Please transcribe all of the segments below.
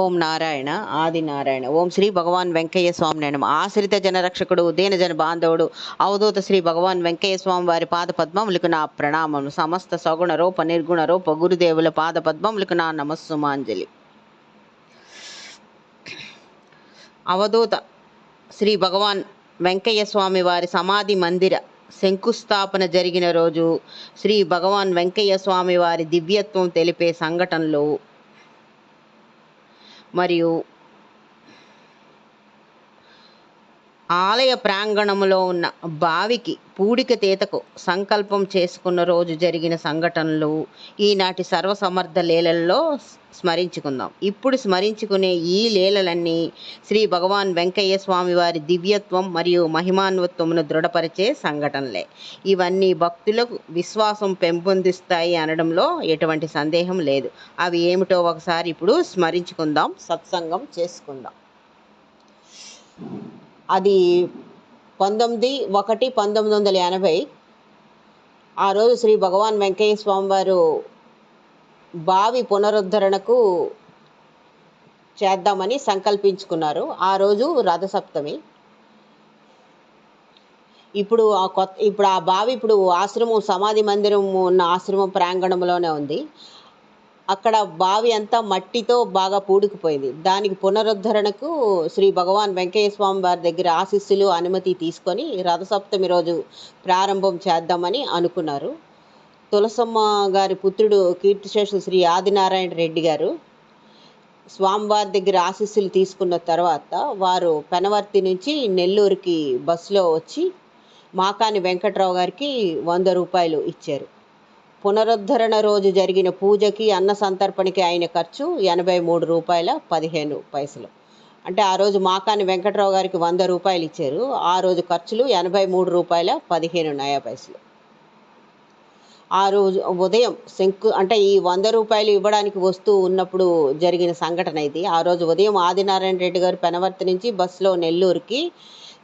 ఓం నారాయణ ఆది నారాయణ. ఓం శ్రీ భగవాన్ వెంకయ్య స్వామి నేను ఆశ్రిత జనరక్షకుడు దీనజన బాంధవుడు అవధూత శ్రీ భగవాన్ వెంకయ్య స్వామి వారి పాద పద్మములకు నా ప్రణామం సమస్త సగుణ రూప నిర్గుణ రూప గురుదేవుల పాద పద్మములకు నా నమస్సుమాంజలి. అవధూత శ్రీ భగవాన్ వెంకయ్య స్వామి వారి సమాధి మందిర శంకుస్థాపన జరిగిన రోజు శ్రీ భగవాన్ వెంకయ్య స్వామి వారి దివ్యత్వం తెలిపే సంఘటనలు మరియు ఆలయ ప్రాంగణంలో ఉన్న బావికి పూడిక తీతకు సంకల్పం చేసుకున్న రోజు జరిగిన సంఘటనలు ఈనాటి సర్వసమర్థ లీలల్లో స్మరించుకుందాం. ఇప్పుడు స్మరించుకునే ఈ లీలలన్నీ శ్రీ భగవాన్ వెంకయ్య స్వామి వారి దివ్యత్వం మరియు మహిమాన్వత్వమును దృఢపరిచే సంఘటనలే. ఇవన్నీ భక్తులకు విశ్వాసం పెంపొందిస్తాయి అనడంలో ఎటువంటి సందేహం లేదు. అవి ఏమిటో ఒకసారి ఇప్పుడు స్మరించుకుందాం సత్సంగం చేసుకుందాం. అది పంతొమ్మిది ఒకటి పంతొమ్మిది వందల ఎనభై. ఆ రోజు శ్రీ భగవాన్ వెంకయ్య స్వామి వారు బావి పునరుద్ధరణకు చేద్దామని సంకల్పించుకున్నారు. ఆ రోజు రథసప్తమి. ఇప్పుడు ఆ కొత్త ఇప్పుడు ఆ బావి ఇప్పుడు ఆశ్రమం సమాధి మందిరం ఉన్న ఆశ్రమం ప్రాంగణంలోనే ఉంది. అక్కడ బావి అంతా మట్టితో బాగా పూడుకుపోయింది. దానికి పునరుద్ధరణకు శ్రీ భగవాన్ వెంకయ్య స్వామి వారి దగ్గర ఆశీస్సులు అనుమతి తీసుకొని రథసప్తమి రోజు ప్రారంభం చేద్దామని అనుకున్నారు. తులసమ్మ గారి పుత్రుడు కీర్తిశేషులు శ్రీ ఆదినారాయణ రెడ్డి గారు స్వామివారి దగ్గర ఆశీస్సులు తీసుకున్న తర్వాత వారు పెనవర్తి నుంచి నెల్లూరుకి బస్సులో వచ్చి మాకాని వెంకట్రావు గారికి వంద రూపాయలు ఇచ్చారు. పునరుద్ధరణ రోజు జరిగిన పూజకి అన్న సంతర్పణకి అయిన ఖర్చు ఎనభై మూడు రూపాయల పదిహేను పైసలు. అంటే ఆ రోజు మాకాని వెంకట్రావు గారికి వంద రూపాయలు ఇచ్చారు. ఆ రోజు ఖర్చులు ఎనభై మూడు రూపాయల పదిహేను నయా పైసలు. ఆ రోజు ఉదయం శంకు అంటే ఈ వంద రూపాయలు ఇవ్వడానికి వస్తూ ఉన్నప్పుడు జరిగిన సంఘటన ఇది. ఆ రోజు ఉదయం ఆదినారాయణ రెడ్డి గారు పెనవర్తి నుంచి బస్సులో నెల్లూరుకి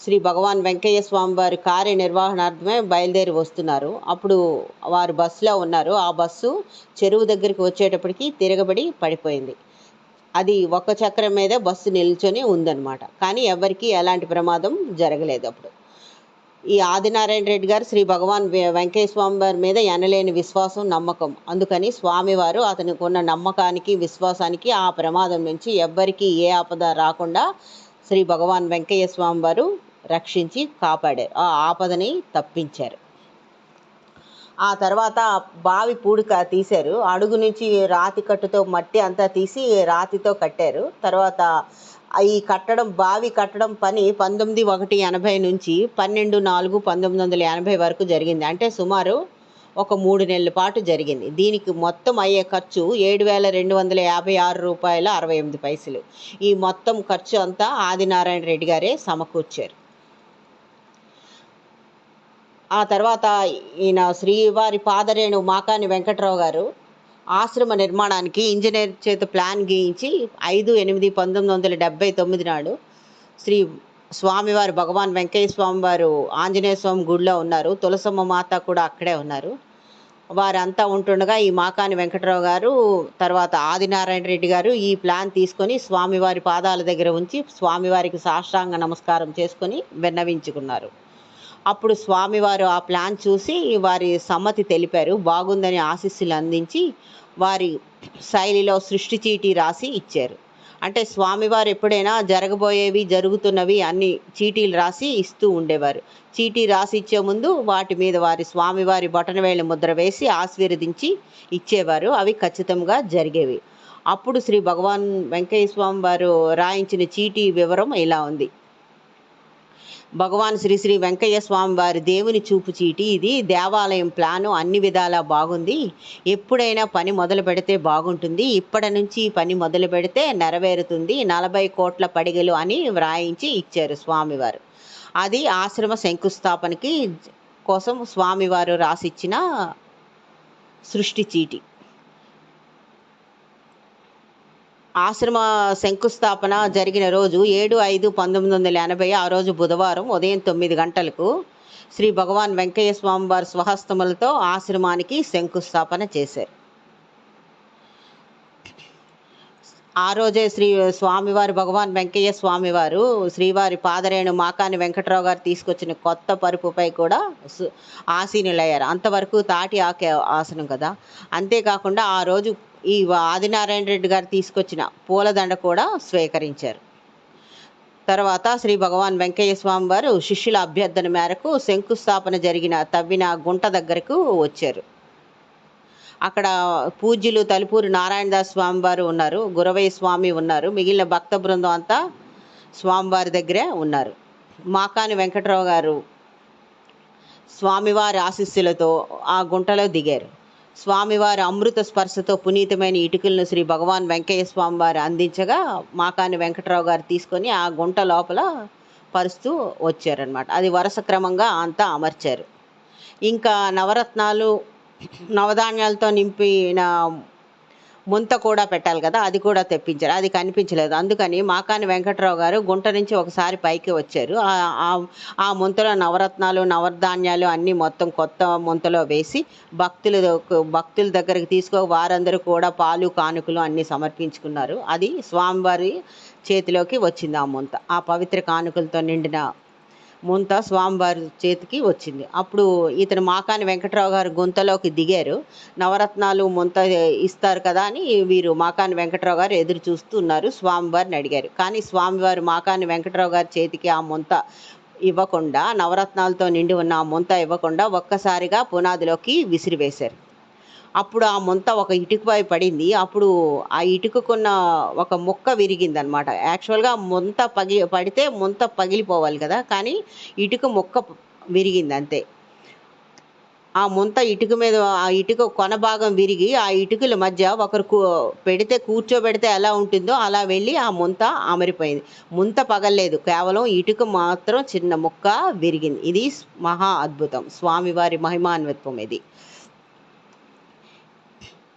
శ్రీ భగవాన్ వెంకయ్య స్వామి వారి కార్యనిర్వహణార్థమే బయలుదేరి వస్తున్నారు. అప్పుడు వారు బస్సులో ఉన్నారు. ఆ బస్సు చెరువు దగ్గరికి వచ్చేటప్పటికి తిరగబడి పడిపోయింది. అది ఒక చక్రం మీద బస్సు నిల్చొని ఉందన్నమాట. కానీ ఎవరికి ఎలాంటి ప్రమాదం జరగలేదు అప్పుడు. ఈ ఆదినారాయణ రెడ్డి గారు శ్రీ భగవాన్ వెంకయ్య స్వామి వారి మీద ఎనలేని విశ్వాసం నమ్మకం. అందుకని స్వామివారు అతనికి ఉన్న నమ్మకానికి విశ్వాసానికి ఆ ప్రమాదం నుంచి ఎవ్వరికీ ఏ ఆపద రాకుండా శ్రీ భగవాన్ వెంకయ్య స్వామి వారు రక్షించి కాపాడారు. ఆ ఆపదని తప్పించారు. ఆ తర్వాత బావి పూడిక తీశారు. అడుగు నుంచి రాతి కట్టుతో మట్టి అంతా తీసి రాతితో కట్టారు. తర్వాత ఈ కట్టడం బావి కట్టడం పని పంతొమ్మిది ఒకటి ఎనభై నుంచి పన్నెండు నాలుగు పంతొమ్మిది వందల ఎనభై వరకు జరిగింది. అంటే సుమారు ఒక మూడు నెలల పాటు జరిగింది. దీనికి మొత్తం అయ్యే ఖర్చు ఏడు వేల రెండు వందల యాభై ఆరు రూపాయల అరవై ఎనిమిది పైసలు. ఈ మొత్తం ఖర్చు అంతా ఆదినారాయణ రెడ్డి గారే సమకూర్చారు. ఆ తర్వాత ఈయన శ్రీవారి పాదరేణు మాకాని వెంకట్రావు గారు ఆశ్రమ నిర్మాణానికి ఇంజనీర్ చేత ప్లాన్ గీయించి ఐదు ఎనిమిది పంతొమ్మిది వందల డెబ్బై తొమ్మిది నాడు శ్రీ స్వామివారు భగవాన్ వెంకయ్య స్వామి వారు ఆంజనేయ స్వామి గుడిలో ఉన్నారు. తులసమ్మ మాత కూడా అక్కడే ఉన్నారు. వారంతా ఉంటుండగా ఈ మాకాని వెంకట్రావు గారు తర్వాత ఆదినారాయణ రెడ్డి గారు ఈ ప్లాన్ తీసుకొని స్వామివారి పాదాల దగ్గర ఉంచి స్వామివారికి సాష్టాంగ నమస్కారం చేసుకొని విన్నవించుకున్నారు. అప్పుడు స్వామివారు ఆ ప్లాన్ చూసి వారి సమ్మతి తెలిపారు. బాగుందని ఆశీస్సులు అందించి వారి శైలిలో సృష్టి చీటీ రాసి ఇచ్చారు. అంటే స్వామివారు ఎప్పుడైనా జరగబోయేవి జరుగుతున్నవి అన్ని చీటీలు రాసి ఇస్తూ ఉండేవారు. చీటీ రాసి ఇచ్చే ముందు వాటి మీద వారి స్వామివారి బొటనవేళ్ళ ముద్ర వేసి ఆశీర్వదించి ఇచ్చేవారు. అవి ఖచ్చితంగా జరిగేవి. అప్పుడు శ్రీ భగవాన్ వెంకయ్య స్వామి వారు రాయించిన చీటీ వివరం ఇలా ఉంది. భగవాన్ శ్రీ శ్రీ వెంకయ్య స్వామి వారి దేవుని చూపు చీటి. ఇది దేవాలయం ప్లాను. అన్ని విధాలా బాగుంది. ఎప్పుడైనా పని మొదలు పెడితే బాగుంటుంది. ఇప్పటి నుంచి పని మొదలు పెడితే నెరవేరుతుంది. నలభై కోట్ల పడిగలు అని వ్రాయించి ఇచ్చారు స్వామివారు. అది ఆశ్రమ శంకుస్థాపనకి కోసం స్వామివారు రాసిచ్చిన సృష్టి చీటి. ఆశ్రమ శంకుస్థాపన జరిగిన రోజు ఏడు ఐదు పంతొమ్మిది వందల ఎనభై ఆ రోజు బుధవారం ఉదయం తొమ్మిది గంటలకు శ్రీ భగవాన్ వెంకయ్య స్వామివారి స్వహస్తములతో ఆశ్రమానికి శంకుస్థాపన చేశారు. ఆ రోజే శ్రీ స్వామివారి భగవాన్ వెంకయ్య స్వామివారు శ్రీవారి పాదరేణు మాకాని వెంకట్రావు గారు తీసుకొచ్చిన కొత్త పరుపుపై కూడా సు- ఆసీనులయ్యారు. అంతవరకు తాటి ఆకే ఆసనం కదా. అంతేకాకుండా ఆ రోజు ఈ ఆదినారాయణ రెడ్డి గారు తీసుకొచ్చిన పూలదండ కూడా స్వీకరించారు. తర్వాత శ్రీ భగవాన్ వెంకయ్య స్వామి వారు శిష్యుల అభ్యర్థన మేరకు శంకుస్థాపన జరిగిన తవ్విన గుంట దగ్గరకు వచ్చారు. అక్కడ పూజ్యులు తలుపూరు నారాయణదాస్ స్వామివారు ఉన్నారు గురవయ్య స్వామి ఉన్నారు మిగిలిన భక్త బృందం అంతా స్వామివారి దగ్గరే ఉన్నారు. మాకాని వెంకట్రావు గారు స్వామివారి ఆశీస్సులతో ఆ గుంటలో దిగారు. స్వామివారి అమృత స్పర్శతో పునీతమైన ఇటుకలను శ్రీ భగవాన్ వెంకయ్య స్వామి వారు అందించగా మాకాని వెంకట్రావు గారు తీసుకొని ఆ గుంట లోపల పరుస్తూ వచ్చారనమాట అది వరుస క్రమంగా అంతా అమర్చారు. ఇంకా నవరత్నాలు నవధాన్యాలతో నింపిన ముంత కూడా పెట్టాలి కదా అది కూడా తెప్పించారు. అది కనిపించలేదు. అందుకని మాకాని వెంకట్రావు గారు గుంట నుంచి ఒకసారి పైకి వచ్చారు. ఆ- ముంతలో నవరత్నాలు నవధాన్యాలు అన్నీ మొత్తం కొత్త ముంతలో వేసి భక్తులు భక్తుల దగ్గరికి తీసుకో వారందరూ కూడా పాలు కానుకలు అన్నీ సమర్పించుకున్నారు. అది స్వామివారి చేతిలోకి వచ్చింది ఆ ముంత. ఆ పవిత్ర కానుకలతో నిండిన ముంత స్వామివారి చేతికి వచ్చింది. అప్పుడు ఇతను మాకాని వెంకట్రావు గారు గుంతలోకి దిగారు. నవరత్నాలు ముంత ఇస్తారు కదా అని వీరు మాకాని వెంకట్రావు గారు ఎదురు చూస్తున్నారు స్వామివారిని అడిగారు. కానీ స్వామివారు మాకాని వెంకట్రావు గారి చేతికి ఆ ముంత ఇవ్వకుండా నవరత్నాలతో నిండి ఉన్న ఆ ముంత ఇవ్వకుండా ఒక్కసారిగా పునాదిలోకి విసిరివేశారు. అప్పుడు ఆ ముంత ఒక ఇటుకపై పడింది. అప్పుడు ఆ ఇటుకకున్న ఒక ముక్క విరిగింది అనమాట యాక్చువల్గా ముంత పగి పడితే ముంత పగిలిపోవాలి కదా. కానీ ఇటుక ముక్క విరిగింది అంతే ఆ ముంత ఇటుక మీద ఆ ఇటుక కొన భాగం విరిగి ఆ ఇటుకల మధ్య ఒకరు కూ పెడితే కూర్చోబెడితే ఎలా ఉంటుందో అలా వెళ్ళి ఆ ముంత అమరిపోయింది. ముంత పగలలేదు. కేవలం ఇటుక మాత్రం చిన్న ముక్క విరిగింది. ఇది మహా అద్భుతం. స్వామివారి మహిమాన్విత్వం ఇది.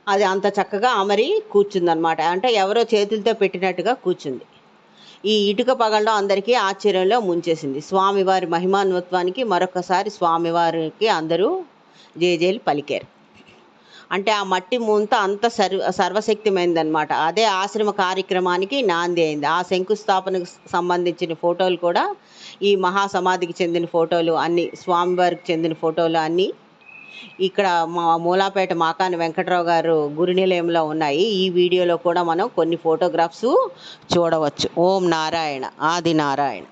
అది అంత చక్కగా అమరి కూర్చుందనమాట అంటే ఎవరో చేతులతో పెట్టినట్టుగా కూర్చుంది. ఈ ఇటుక పగలడం అందరికీ ఆశ్చర్యంలో ముంచేసింది. స్వామివారి మహిమాన్వత్వానికి మరొకసారి స్వామివారికి అందరూ జేజేలు పలికారు. అంటే ఆ మట్టి ముంత అంత సర్వ సర్వశక్తిమైందనమాట అదే ఆశ్రమ కార్యక్రమానికి నాంది అయింది. ఆ శంకుస్థాపనకు సంబంధించిన ఫోటోలు కూడా ఈ మహాసమాధికి చెందిన ఫోటోలు అన్నీ స్వామివారికి చెందిన ఫోటోలు అన్నీ ఇక్కడ మా మూలాపేట మాకాని వెంకట్రావు గారు గురి నిలయంలో ఉన్నాయి. ఈ వీడియోలో కూడా మనం కొన్ని ఫోటోగ్రాఫ్స్ చూడవచ్చు. ఓం నారాయణ ఆది నారాయణ.